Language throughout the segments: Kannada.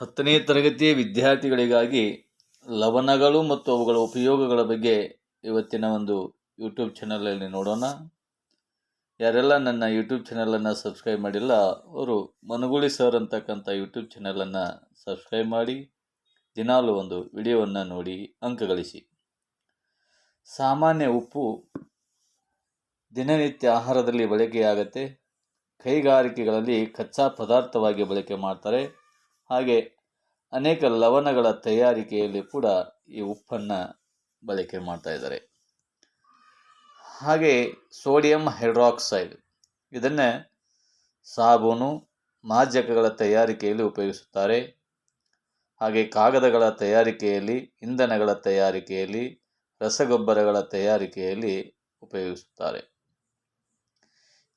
ಹತ್ತನೇ ತರಗತಿಯ ವಿದ್ಯಾರ್ಥಿಗಳಿಗಾಗಿ ಲವಣಗಳು ಮತ್ತು ಅವುಗಳ ಉಪಯೋಗಗಳ ಬಗ್ಗೆ ಇವತ್ತಿನ ಒಂದು ಯೂಟ್ಯೂಬ್ ಚಾನಲಲ್ಲಿ ನೋಡೋಣ. ಯಾರೆಲ್ಲ ನನ್ನ ಯೂಟ್ಯೂಬ್ ಚಾನಲನ್ನು ಸಬ್ಸ್ಕ್ರೈಬ್ ಮಾಡಿಲ್ಲ, ಅವರು ಮನಗುಳಿ ಸರ್ ಅಂತಕ್ಕಂಥ ಯೂಟ್ಯೂಬ್ ಚಾನಲನ್ನು ಸಬ್ಸ್ಕ್ರೈಬ್ ಮಾಡಿ, ದಿನಾಲು ಒಂದು ವಿಡಿಯೋವನ್ನು ನೋಡಿ ಅಂಕ ಗಳಿಸಿ ಸಾಮಾನ್ಯ ಉಪ್ಪು ದಿನನಿತ್ಯ ಆಹಾರದಲ್ಲಿ ಬಳಕೆಯಾಗತ್ತೆ. ಕೈಗಾರಿಕೆಗಳಲ್ಲಿ ಕಚ್ಚಾ ಪದಾರ್ಥವಾಗಿ ಬಳಕೆ ಮಾಡ್ತಾರೆ. ಹಾಗೆ ಅನೇಕ ಲವಣಗಳ ತಯಾರಿಕೆಯಲ್ಲಿ ಕೂಡ ಈ ಉಪ್ಪನ್ನು ಬಳಕೆ ಮಾಡ್ತಾ ಇದ್ದಾರೆ. ಹಾಗೆ ಸೋಡಿಯಂ ಹೈಡ್ರಾಕ್ಸೈಡ್, ಇದನ್ನು ಸಾಬೂನು, ಮಾಜಕಗಳ ತಯಾರಿಕೆಯಲ್ಲಿ ಉಪಯೋಗಿಸುತ್ತಾರೆ. ಹಾಗೆ ಕಾಗದಗಳ ತಯಾರಿಕೆಯಲ್ಲಿ, ಇಂಧನಗಳ ತಯಾರಿಕೆಯಲ್ಲಿ, ರಸಗೊಬ್ಬರಗಳ ತಯಾರಿಕೆಯಲ್ಲಿ ಉಪಯೋಗಿಸುತ್ತಾರೆ.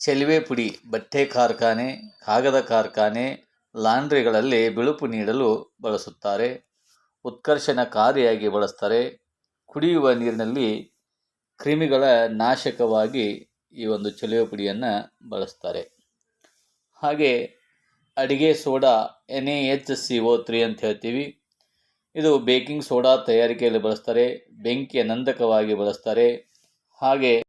ಚೆಲುವೆ ಪುಡಿ, ಬಟ್ಟೆ ಕಾರ್ಖಾನೆ, ಕಾಗದ ಕಾರ್ಖಾನೆ ಲಾಂಡ್ರಿಗಳಲ್ಲಿ ಬಿಳುಪು ನೀಡಲು ಬಳಸುತ್ತಾರೆ, ಉತ್ಕರ್ಷಣಕಾರಿಯಾಗಿ ಬಳಸ್ತಾರೆ, ಕುಡಿಯುವ ನೀರಿನಲ್ಲಿ ಕ್ರಿಮಿಗಳ ನಾಶಕವಾಗಿ ಈ ಒಂದು ಚಲುವೆ ಪುಡಿಯನ್ನು ಬಳಸ್ತಾರೆ. ಹಾಗೆ ಅಡಿಗೆ soda, N A H C O three ಅಂತ ಹೇಳ್ತೀವಿ. ಇದು ಬೇಕಿಂಗ್ ಸೋಡಾ ತಯಾರಿಕೆಯಲ್ಲಿ ಬಳಸ್ತಾರೆ ಬೆಂಕಿಯ ನಂದಕವಾಗಿ ಬಳಸ್ತಾರೆ. ಹಾಗೆ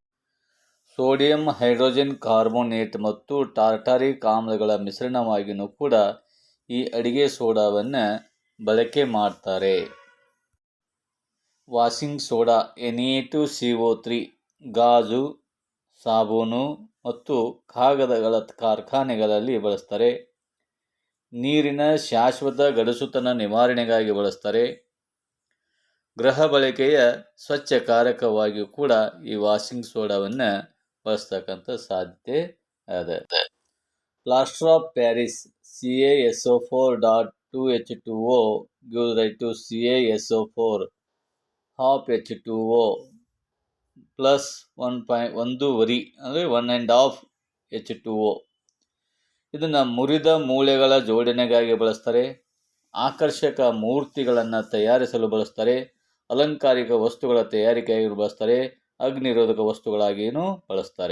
ಸೋಡಿಯಂ ಹೈಡ್ರೋಜನ್ ಕಾರ್ಬೋನೇಟ್ ಮತ್ತು ಟಾರ್ಟಾರಿಕ್ ಆಮ್ಲಗಳ ಮಿಶ್ರಣವಾಗಿಯೂ ಕೂಡ ಈ ಅಡಿಗೆ ಸೋಡಾವನ್ನು ಬಳಕೆ ಮಾಡ್ತಾರೆ. Washing soda N A two C O three ಗಾಜು, ಸಾಬೂನು ಮತ್ತು ಕಾಗದಗಳ ಕಾರ್ಖಾನೆಗಳಲ್ಲಿ ಬಳಸ್ತಾರೆ. ನೀರಿನ ಶಾಶ್ವತ ಗಡಸುತನ ನಿವಾರಣೆಗಾಗಿ ಬಳಸ್ತಾರೆ. ಗೃಹ ಬಳಕೆಯ ಸ್ವಚ್ಛಕಾರಕವಾಗಿಯೂ ಕೂಡ ಈ ವಾಷಿಂಗ್ ಸೋಡಾವನ್ನು ಬಳಸ್ತಕ್ಕಂಥ ಸಾಧ್ಯತೆ ಅದೇ. Plaster of Paris C A S O four dot two H two O give right to C A S O four half H two O plus one Pai ಒಂದೂವರಿ ಅಂದರೆ one and half H two O ಇದನ್ನು ಮುರಿದ ಮೂಳೆಗಳ ಜೋಡಣೆಗಾಗಿ ಬಳಸ್ತಾರೆ, ಆಕರ್ಷಕ ಮೂರ್ತಿಗಳನ್ನು ತಯಾರಿಸಲು ಬಳಸ್ತಾರೆ, ಅಲಂಕಾರಿಕ ವಸ್ತುಗಳ ತಯಾರಿಕೆಯಾಗಿ ಬಳಸ್ತಾರೆ ಅಗ್ನಿರೋಧಕ ವಸ್ತುಗಳಾಗಿಯೂ ಬಳಸ್ತಾರೆ.